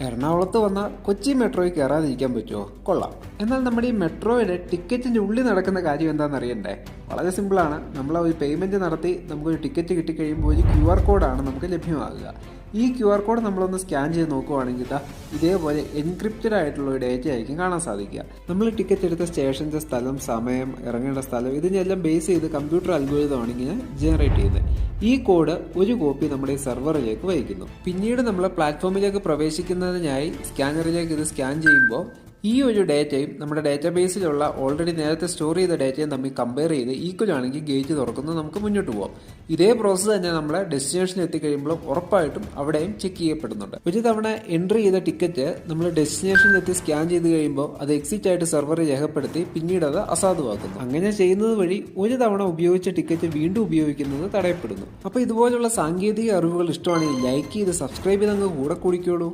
എറണാകുളത്ത് വന്ന കൊച്ചി മെട്രോയിൽ കയറാതിരിക്കാൻ പറ്റുമോ? കൊള്ളാം. എന്നാൽ നമ്മുടെ ഈ മെട്രോയുടെ ടിക്കറ്റിന്റെ ഉള്ളിൽ നടക്കുന്ന കാര്യം എന്താണെന്ന് അറിയണ്ടേ? വളരെ സിമ്പിളാണ് നമ്മൾ ഒരു പേയ്മെന്റ് നടത്തി നമുക്കൊരു ടിക്കറ്റ് കിട്ടിക്കഴിയുമ്പോൾ ഒരു ക്യു ആർ കോഡാണ് നമുക്ക് ലഭ്യമാകുക. ഈ ക്യു ആർ കോഡ് നമ്മളൊന്ന് സ്കാൻ ചെയ്ത് നോക്കുവാണെങ്കിൽ ഇതാ ഇതേപോലെ എൻക്രിപ്റ്റഡ് ആയിട്ടുള്ള ഒരു ഡേറ്റ ആയിരിക്കും കാണാൻ സാധിക്കുക. നമ്മൾ ടിക്കറ്റ് എടുത്ത സ്റ്റേഷന്റെ സ്ഥലം സമയം ഇറങ്ങേണ്ട സ്ഥലം ഇതിനെല്ലാം ബേസ് ചെയ്ത് കമ്പ്യൂട്ടർ അൽഗോരിതമാണ് ഇങ്ങനെ ജനറേറ്റ് ചെയ്യുന്നത്. ഈ കോഡ് ഒരു കോപ്പി നമ്മുടെ സെർവറിലേക്ക് വഹിക്കുന്നു. പിന്നീട് നമ്മൾ പ്ലാറ്റ്ഫോമിലേക്ക് പ്രവേശിക്കുന്നതിനായി സ്കാനറിലേക്ക് ഇത് സ്കാൻ ചെയ്യുമ്പോൾ ഈ ഒരു ഡേറ്റയും നമ്മുടെ ഡേറ്റാബേസിലുള്ള ഓൾറെഡി നേരത്തെ സ്റ്റോർ ചെയ്ത ഡേറ്റയും തമ്മിൽ കമ്പയർ ചെയ്ത് ഈക്വൽ ആണെങ്കിൽ ഗേറ്റ് തുറക്കുന്നത് നമുക്ക് മുന്നോട്ട് പോകാം ഇതേ പ്രോസസ്സ് തന്നെ നമ്മളെ ഡെസ്റ്റിനേഷനിൽ എത്തിക്കഴിയുമ്പോൾ ഉറപ്പായിട്ടും അവിടെയും ചെക്ക് ചെയ്യപ്പെടുന്നുണ്ട്. ഒരു തവണ എൻട്രി ചെയ്ത ടിക്കറ്റ് നമ്മൾ ഡെസ്റ്റിനേഷനിൽ എത്തി സ്കാൻ ചെയ്ത് കഴിയുമ്പോൾ അത് എക്സിറ്റ് ആയിട്ട് സെർവറിൽ രേഖപ്പെടുത്തി പിന്നീട് അത് അസാധുവാക്കുന്നു. അങ്ങനെ ചെയ്യുന്നത് വഴി ഒരു തവണ ഉപയോഗിച്ച ടിക്കറ്റ് വീണ്ടും ഉപയോഗിക്കുന്നത് തടയപ്പെടുന്നു. അപ്പോൾ ഇതുപോലുള്ള സാങ്കേതിക അറിവുകൾ ഇഷ്ടമാണെങ്കിൽ ലൈക്ക് ചെയ്ത് സബ്സ്ക്രൈബ് ചെയ്ത് അങ്ങ് കൂടെ കൂടിക്കോളൂ.